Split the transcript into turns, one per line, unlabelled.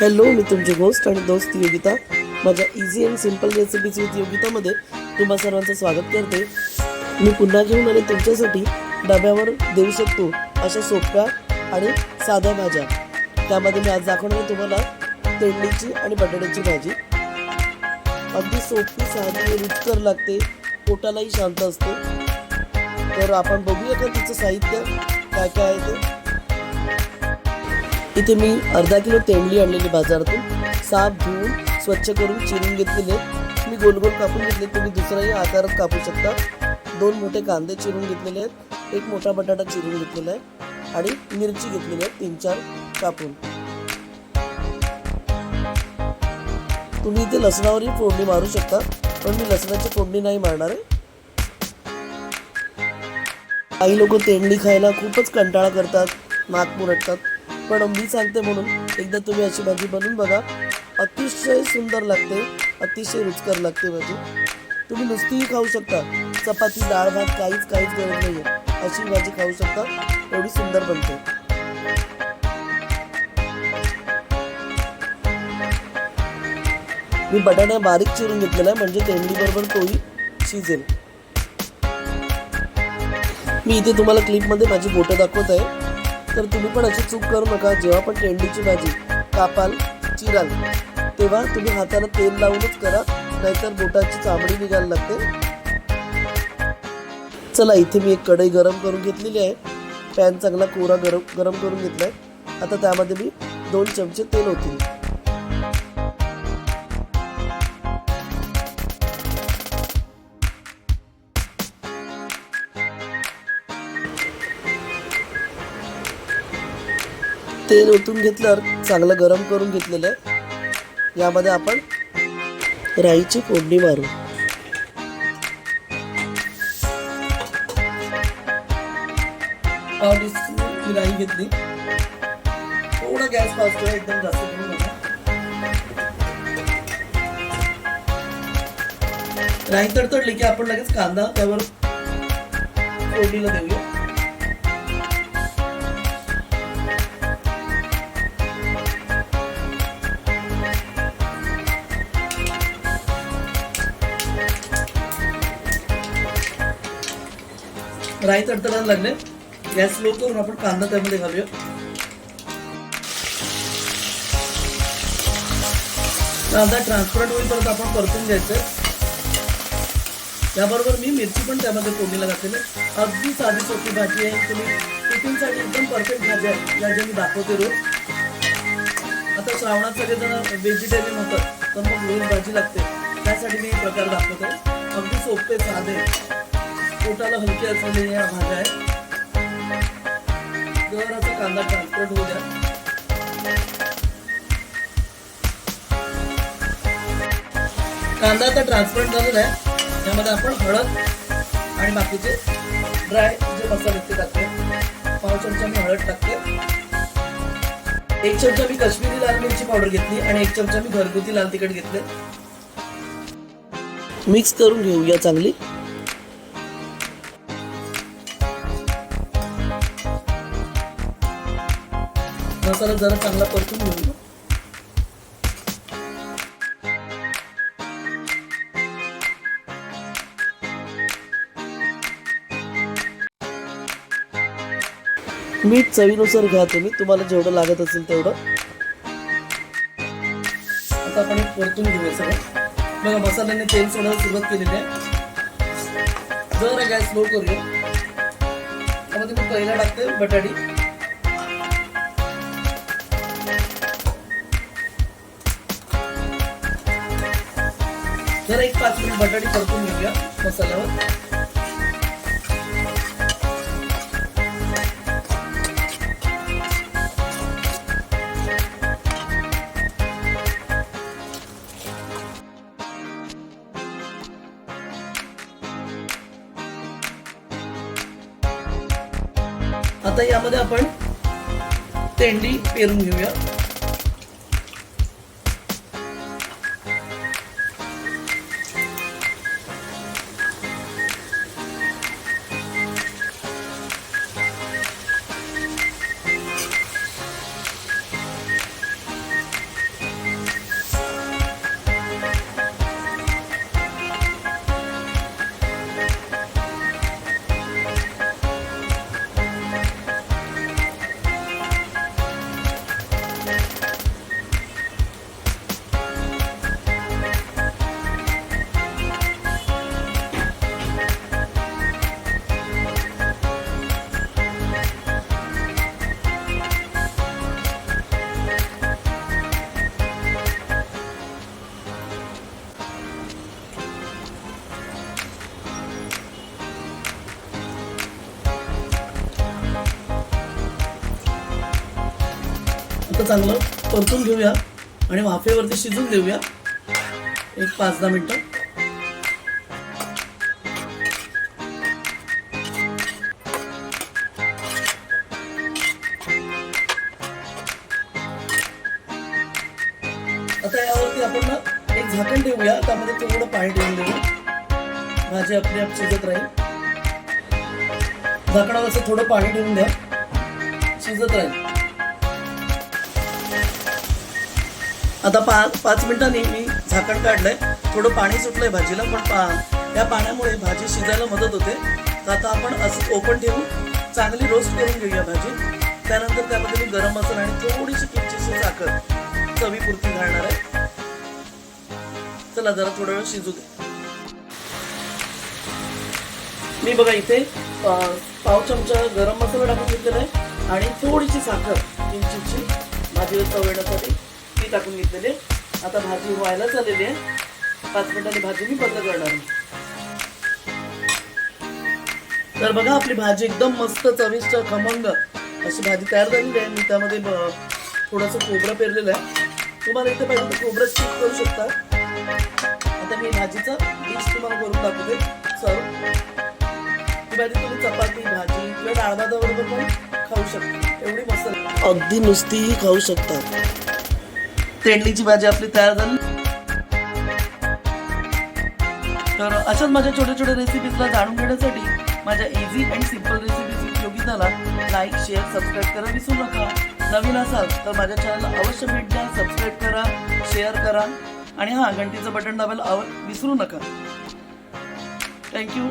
Hello मी तुमची host आणि दोस्त योगिता. माझ्या easy and simple recipes with योगितामध्ये तुम्हा सर्वांचं स्वागत करते. मी पुन्हा घेऊन आणि तुमच्यासाठी डब्यावर देऊ शकतो अशा सोप्या आणि साध्या भाज्या. त्यामध्ये मी आज दाखवणार तुम्हाला तेंडीची आणि बटाट्याची भाजी. अगदी सोपी साधी रुचकर लागते. पोटालाही शांत असते. तर आपण बघूया का तिचं साहित्य काय काय आहे ते. इथे मी अर्धा किलो तेंडली आणलेली बाजारातून. साफ धुवून स्वच्छ करून चिरून घेतलेले. मी गोल गोल कापून घेतले. तुम्ही दुसराही आकारात कापू शकता. दोन मोठे कांदे चिरून घेतलेले आहेत. एक मोठा बटाटा चिरून घेतलेला आहे. आणि मिरची घेतलेली आहे. तीन चार कापून. तुम्ही इथे लसणावरही फोडणी मारू शकता. पण मी लसणाची फोडणी नाही मारणार आहे. काही लोक तेंडली खायला खूपच कंटाळा करतात. नाक मुरटतात. पण मी सांगते म्हणून. एकदा तुम्ही अशी भाजी बनवून बघा. अतिशय सुंदर लागते. अतिशय रुचकर लागते भाजी. तुम्ही नुसतीही खाऊ शकता. चपाती डाळ भात काहीच काहीच गरज नाही आहे अशी भाजी खाऊ शकता. एवढी सुंदर बनते. मी बटाटा बारीक चिरून घेतलेला आहे. म्हणजे तेंडली बरोबर तोही शिजेल. मी इथे तुम्हाला क्लिपमध्ये माझी बोटं दाखवत आहे. तर तुम्ही पण अशी चूक करू नका. जेव्हा पण टेंडीची भाजी कापाल चिराल तेव्हा तुम्ही हाताला तेल लावूनच करा नाहीतर बोटाची चामडी निघायला लागते. चला इथे मी एक कढई गरम करून घेतलेली आहे. पॅन चांगला कोरा गरम गरम करून घेतला आहे आता त्यामध्ये मी दोन चमचे तेल होतील तेल ओतून घेतल्यावर चांगलं गरम करून घेतलेलं आहे. यामध्ये आपण राईची फोडणी मारू. पाव राई घेतली. थोडा गॅस पाचतो एकदम जास्त करू राई तडतडली की आपण लगेच कांदा त्यावर फोडणीला देऊया. राई तडतडायला लागले. गॅस स्लो करून आपण कांदा त्यामध्ये घालूया. कांदा ट्रान्सपरंट होईपर्यंत आपण परतून घ्यायचं. त्याबरोबर मी मिरची पण त्यामध्ये फोडणीला घातलेली अगदी साधी सोपी भाजी आहे. तुम्ही टिफिनसाठी एकदम परफेक्ट भाजी आहे. या ज्या मी दाखवते रोज. आता श्रावणात सगळेजण व्हेजिटेरियन होतात. तर मग रोज भाजी लागते. त्यासाठी मी हे प्रकार दाखवतो अगदी सोपे साधे. पोटाला हलके असलेले या भाज्या आहेत जरासा कांदा ट्रान्सपोर्ट होऊ द्या. कांदा आता ट्रान्सपरंट झालेला आहे. त्यामध्ये आपण हळद आणि बाकीचे ड्राय जे मसाले ते टाकते पाव चमचा मी हळद टाकते एक चमचा मी काश्मीरी लाल मिरची पावडर घेतली आणि एक चमचा मी घरगुती लाल तिखट घेतले मिक्स करून घेऊया चांगली. मसाला जरा चांगला परतून घेऊ मीठ चवीनुसार घ्या तुम्ही. तुम्हाला जेवढं लागत असेल तेवढं. आता आपण परतून घेऊया सगळं. बघा मसाल्याने तेल सोडायला सुरुवात केलेली आहे. जरा गॅस स्लो करूया. त्यामध्ये मी पहिला टाकते बटाटी. जरा एक पाच मिनिट बटाटे परतून घेऊया मसाल्यावर. आता यामध्ये आपण तेंडी पेरून घेऊया. चांगलं परतून घेऊया आणि वाफेवरती शिजून देऊया. एक पाच दहा मिनटं. आता यावरती आपण ना एक झाकण ठेवूया. त्यामध्ये थोडं पाणी ठेवून देऊ भाजी आपली आप शिजत राहील. झाकणावर असं थोडं पाणी ठेवून द्या. शिजत राहील. आता पाच पाच मिनिटांनी मी झाकण काढलंय. थोडं पाणी सुटलंय भाजीला पण पा या पाण्यामुळे भाजी शिजायला मदत होते. तर आता आपण असं ओपन ठेवून चांगली रोस्ट करून घेऊया भाजी. त्यानंतर त्यामध्ये मी गरम मसाला आणि थोडीशी किंचितशी साखर चवीपुरती घालणार आहे. चला जरा थोडा वेळ शिजू दे. मी बघा इथे पाव चमचा गरम मसाला टाकून घेतलेला आहे आणि थोडीशी साखर किंचितची भाजीला चव येण्यासाठी. टाकून घेतलेली. आता भाजी व्हायला झालेली आहे. पाच मिनिटांनी भाजी मी बंद करणार तर बघा आपली भाजी एकदम मस्त चविष्ट खमंग अशी भाजी तयार झालेली आहे. मी त्यामध्ये थोडंसं खोबरं पेरलेलं आहे. तुम्हाला इथे पाहिजे तर खोबरं स्किप करू शकता. आता मी भाजीचा डिश तुम्हाला करून दाखवते. सर्व ही भाजी तुम्ही चपाती भाजी किंवा डाळ भाताबरोबर पण खाऊ शकता. एवढी मस्त अगदी नुसतीही खाऊ शकता. तेंडलीची भाजी आपली तयार झाली. तर अशाच माझ्या छोट्या छोट्या रेसिपीजला जाणून घेण्यासाठी माझ्या इझी अँड सिंपल रेसिपीज योगिताला लाईक शेअर सबस्क्राईब करा विसरू नका. नवीन असाल तर माझ्या चॅनलला अवश्य भेट द्या. सबस्क्राईब करा शेअर करा आणि हां घंटीचं बटन दाबायला आव विसरू नका. थँक्यू